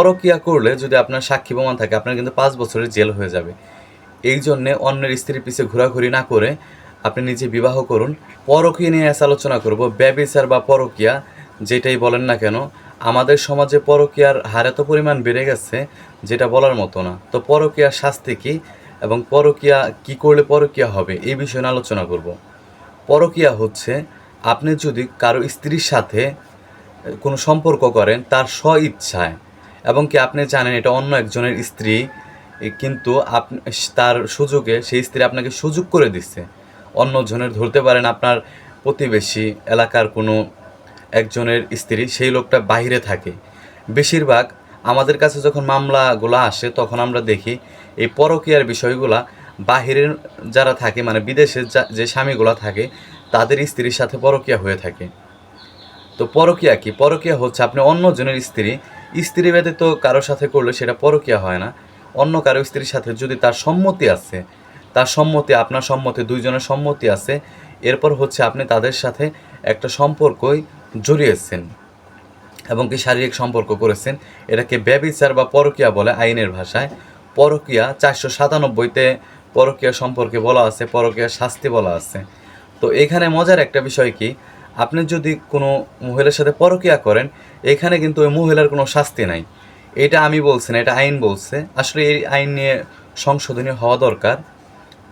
পরকিয়া করলে যদি আপনার সাক্ষী প্রমাণ থাকে, আপনার কিন্তু পাঁচ বছরের জেল হয়ে যাবে। এই জন্যে অন্যের স্ত্রীর পিছে ঘোরাঘুরি না করে আপনি নিজে বিবাহ করুন। পরকীয়া নিয়ে আজ আলোচনা করব। ব্যবিচার বা পরকিয়া যেটাই বলেন না কেন, আমাদের সমাজে পরকিয়ার হার এত পরিমাণ বেড়ে গেছে, যেটা বলার মতো না। তো পরকিয়ার শাস্তি কী এবং পরকিয়া কি করলে পরকিয়া হবে, এই বিষয়ে আলোচনা করব। পরকিয়া হচ্ছে আপনি যদি কারও স্ত্রীর সাথে কোনো সম্পর্ক করেন, তার স্ব ইচ্ছায় এবং কি আপনি জানেন এটা অন্য একজনের স্ত্রী কিন্তু আপনি তার সুযোগে সেই স্ত্রী আপনাকে সুযোগ করে দিচ্ছে। অন্য জনের ধরতে পারেন আপনার প্রতিবেশী এলাকার কোনো একজনের স্ত্রী, সেই লোকটা বাইরে থাকে। বেশিরভাগ আমাদের কাছে যখন মামলাগুলো আসে, তখন আমরা দেখি এই পরকীয়ার বিষয়গুলা বাহিরের যারা থাকে মানে বিদেশের যা- যে স্বামীগুলো থাকে, তাদের স্ত্রীর সাথে পরকীয়া হয়ে থাকে। তো পরকিয়া কি? পরকিয়া হচ্ছে আপনি অন্য জনের স্ত্রী স্ত্রী ব্যতীত কারোর সাথে করলে সেটা পরকিয়া হয় না। অন্য কারও স্ত্রীর সাথে যদি তার সম্মতি আছে, তার সম্মতি, আপনার সম্মতি, দুইজনের সম্মতি আছে, এরপর হচ্ছে আপনি তাদের সাথে একটা সম্পর্কই জড়িয়েছেন এবং কি শারীরিক সম্পর্ক করেছেন। এটাকে ব্যবিচার বা পরকিয়া বলে আইনের ভাষায়। পরকিয়া চারশো সাতানব্বইতে পরকিয়া সম্পর্কে বলা আছে, পরকিয়া শাস্তি বলা আছে। তো এখানে মজার একটা বিষয় কি? আপনি যদি কোনো মহিলার সাথে পরকিয়া করেন, এখানে কিন্তু ওই মহিলার কোনো শাস্তি নাই। এটা আমি বলছি না, এটা আইন বলছে। আসলে এই আইন নিয়ে সংশোধনী হওয়া দরকার।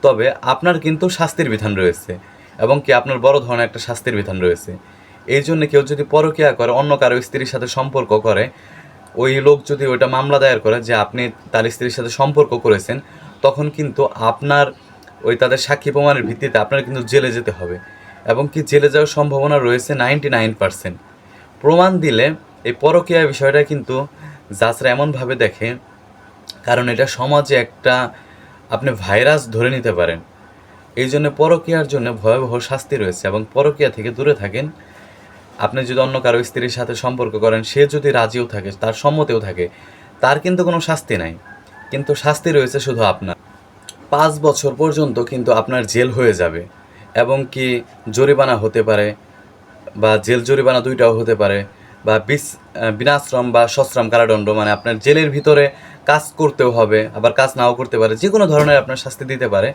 তবে আপনার কিন্তু শাস্তির বিধান রয়েছে এবং কি আপনার বড় ধরনের একটা শাস্তির বিধান রয়েছে। এই জন্য কেউ যদি পরকিয়া করে, অন্য কারও স্ত্রীর সাথে সম্পর্ক করে, ওই লোক যদি ওইটা মামলা দায়ের করে যে আপনি তার স্ত্রীর সাথে সম্পর্ক করেছেন, তখন কিন্তু আপনার ওই তাদের সাক্ষী প্রমাণের ভিত্তিতে আপনার কিন্তু জেলে যেতে হবে। এবং কি জেলে যাওয়ার সম্ভাবনা রয়েছে নাইনটি নাইন পার্সেন্ট। প্রমাণ দিলে এই পরকীয়া বিষয়টা কিন্তু যাচরা এমনভাবে দেখে, কারণ এটা সমাজে একটা আপনি ভাইরাস ধরে নিতে পারেন। এই জন্য পরকীয়ার জন্য ভয়াবহ শাস্তি রয়েছে এবং পরকীয়া থেকে দূরে থাকেন। আপনি যদি অন্য কারও স্ত্রীর সাথে সম্পর্ক করেন, সে যদি রাজিও থাকে, তার সম্মতেও থাকে, তার কিন্তু কোনো শাস্তি নাই। কিন্তু শাস্তি রয়েছে শুধু আপনার। পাঁচ বছর পর্যন্ত কিন্তু আপনার জেল হয়ে যাবে। এবং কি জরিমানা হতে পারে, বা জেল জরিমানা দুইটাও হতে পারে, বা বিস বিনাশ্রম বা সশ্রম কারাদণ্ড মানে আপনার জেলের ভিতরে কাজ করতেও হবে, আবার কাজ নাও করতে পারে যে কোনো ধরনের আপনার শাস্তি দিতে পারে।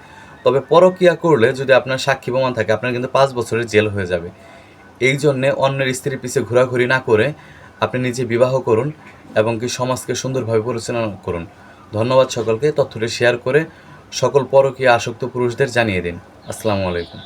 তবে পরকিয়া করলে যদি আপনার সাক্ষী প্রমাণ থাকে, আপনার কিন্তু পাঁচ বছরের জেল হয়ে যাবে। এই জন্যে অন্যের স্ত্রীর পিছে ঘোরাঘুরি না করে আপনি নিজে বিবাহ করুন এবং কি সমাজকে সুন্দরভাবে পরিচালনা করুন। ধন্যবাদ সকলকে, তথ্যটি শেয়ার করে সকল পরকীয়া আসক্ত পুরুষদের জানিয়ে দিন। আসসালামু আলাইকুম।